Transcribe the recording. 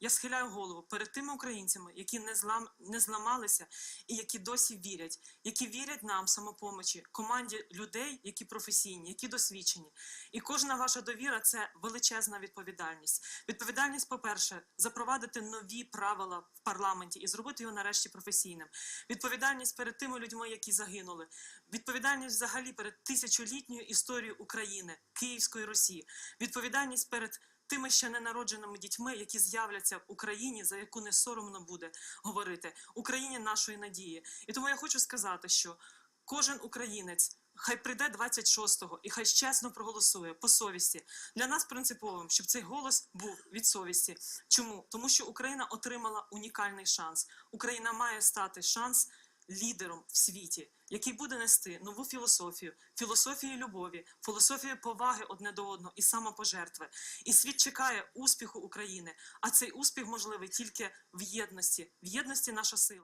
Я схиляю голову перед тими українцями, які не злам не зламалися і які досі вірять, які вірять нам самопомочі, команді людей, які професійні, які досвідчені. І кожна ваша довіра це величезна відповідальність. Відповідальність, по-перше, запровадити нові правила в парламенті і зробити його нарешті професійним. Відповідальність перед тими людьми, які загинули. Відповідальність взагалі перед тисячолітньою історією України, Київської Русі. Відповідальність перед тими ще ненародженими дітьми, які з'являться в Україні, за яку не соромно буде говорити Україні нашої надії. І тому я хочу сказати, що кожен українець. Хай прийде 26-го і хай чесно проголосує по совісті. Для нас принциповим, щоб цей голос був від совісті. Чому? Тому що Україна отримала унікальний шанс. Україна має стати шанс лідером в світі, який буде нести нову філософію, філософію любові, філософію поваги одне до одного і самопожертви. І світ чекає успіху України. А цей успіх можливий тільки в єдності. В єдності наша сила.